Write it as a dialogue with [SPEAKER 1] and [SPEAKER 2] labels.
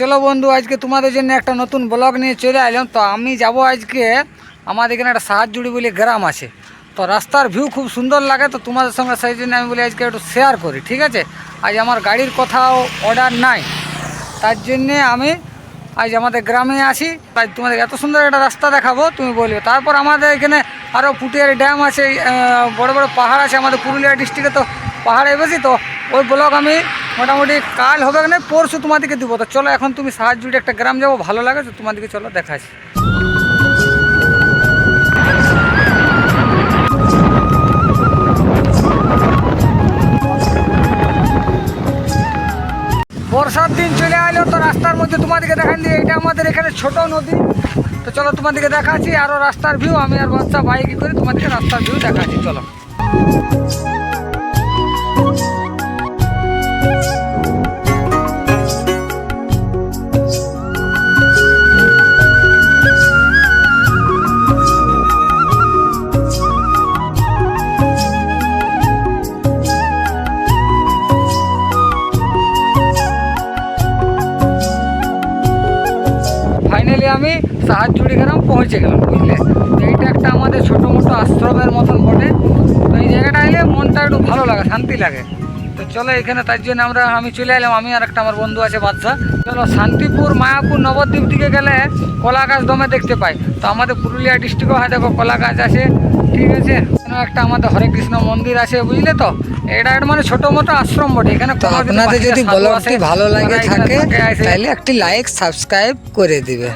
[SPEAKER 1] চলো বন্ধু, আজকে তোমাদের জন্য একটা নতুন ব্লগ নিয়ে চলে এলাম। তো আমি যাব আজকে আমাদের এখানে একটা সাহায্যুড়ি বলে গ্রাম আছে। তো রাস্তার ভিউ খুব সুন্দর লাগে, তো তোমাদের সঙ্গে সেই জন্য আমি বলি আজকে একটু শেয়ার করি, ঠিক আছে? আজ আমার গাড়ির কোথাও অর্ডার নাই। তার জন্যে আমি আজ আমাদের গ্রামে আসি তাই তোমাদের এত সুন্দর একটা রাস্তা দেখাবো, তুমি বলবে। তারপর আমাদের এখানে আরও পুটিয়ারি ড্যাম আছে বড় বড় পাহাড় আছে আমাদের পুরুলিয়া ডিস্ট্রিক্টে তো পাহাড়ে বেশি, তো ওই ব্লগ আমি মোটামুটি কাল হবে না, পরশু তোমাদেরকে দিব। তো চলো, এখন তুমি সাহায্য একটা গ্রাম যাব, ভালো লাগে, তো তোমাদেরকে চলো, দেখাচ্ছি। বর্ষার দিন চলে আইলো, তো রাস্তার মধ্যে তোমাদেরকে দেখান দিয়ে এটা আমাদের এখানে ছোট নদী। তো চলো, তোমাদেরকে দেখাচ্ছি আরও রাস্তার ভিউ আমি আর বাচ্চা বাইকে করে তোমাদেরকে রাস্তার ভিউ দেখাচ্ছি, চলো। আমি সাহায্যুড়ি গ্রাম পৌঁছে গেলাম বুঝলে? তো এইটা একটা আমাদের ছোটো মোটো আশ্রমের মতন বটে। তো এই জায়গাটা এলে মনটা একটু ভালো লাগে শান্তি লাগে। তো চলো এখানে তার জন্য আমরা আমি চলে এলাম আমি আর একটা আমার বন্ধু আছে বাদশা। চলো শান্তিপুর মায়াপুর নবদ্বীপ দিকে গেলে কলা গাছ দমে দেখতে পাই। তো আমাদের পুরুলিয়া ডিস্ট্রিক্টও হয় দেখো কলা গাছ আছে ঠিক আছে? এখানে একটা আমাদের হরে কৃষ্ণ মন্দির আছে বুঝলে তো? এটা একটা মানে ছোটো মোটো আশ্রম বটে এখানে
[SPEAKER 2] আপনাদের যদি ব্লগটি ভালো লাগে থাকে, তাহলে একটি লাইক সাবস্ক্রাইব করে দিবে।